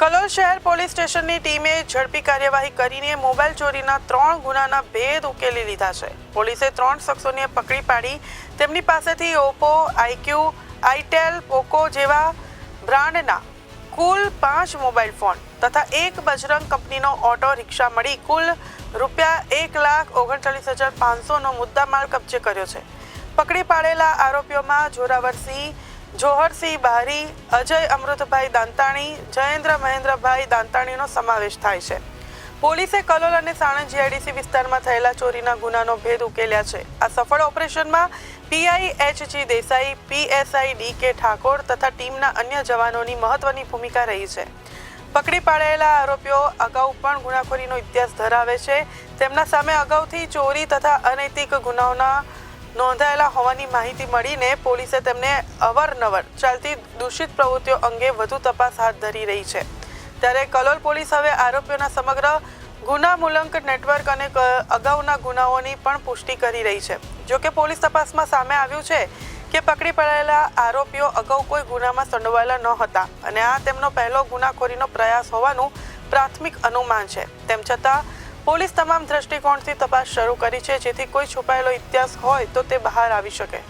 કલોલ શહેર પોલીસ સ્ટેશનની ટીમે ઝડપી કાર્યવાહી કરીને મોબાઈલ ચોરીના ત્રણ ગુનાના ભેદ ઉકેલી લીધા છે. પોલીસે ત્રણ શખ્સોને પકડી પાડી તેમની પાસેથી ઓપ્પો આઈક્યુ આઈટેલ, પોકો જેવા બ્રાન્ડના કુલ પાંચ મોબાઈલ ફોન તથા એક બજરંગ કંપનીનો ઓટો રિક્ષા મળી કુલ રૂપિયા એક લાખ ઓગણચાલીસ હજાર પાંચસોનો મુદ્દામાલ કબજે કર્યો છે. પકડી પાડેલા આરોપીઓમાં જોરાવરસિંહ જોહરસિંહ બહારી અજય અમૃતભાઈ દાંતાણી, જયેન્દ્ર મહેન્દ્રભાઈ દાંતાણીનો સમાવેશ થાય છે. પોલીસે કલોલ અને સાણંદ જીઆઈડીસી વિસ્તારમાં થયેલા ચોરીના ગુનાનો ભેદ ઉકેલ્યા છે. આ સફળ ઓપરેશનમાં PI H G Desai, PSI D K Thakor તથા ટીમના અન્ય જવાનોની મહત્વની ભૂમિકા રહી છે. પકડી પાડેલા આરોપીઓ અગાઉ પણ ગુનાખોરીનો ઇતિહાસ ધરાવે છે. તેમના સામે અગાઉથી ચોરી તથા અનૈતિક ગુનાઓના નોંધાયેલા હોવાની માહિતી મળીને પોલીસે તેમને અવારનવાર ચાલતી દૂષિત પ્રવૃત્તિઓ અંગે વધુ તપાસ હાથ ધરી રહી છે. ત્યારે કલોલ પોલીસ હવે આરોપીઓના સમગ્ર ગુના મુલંક નેટવર્ક અને અગાઉના ગુનાઓની પણ પુષ્ટિ કરી રહી છે. જોકે પોલીસ તપાસમાં સામે આવ્યું છે કે પકડી પડાયેલા આરોપીઓ અગાઉ કોઈ ગુનામાં સંડોવાયેલા ન હતા અને આ તેમનો પહેલો ગુનાખોરીનો પ્રયાસ હોવાનું પ્રાથમિક અનુમાન છે. તેમ છતાં પોલીસ તમામ દ્રષ્ટિકોણથી તપાસ શરૂ કરી છે, જેથી કોઈ છુપાયેલો ઇતિહાસ હોય તો તે બહાર આવી શકે.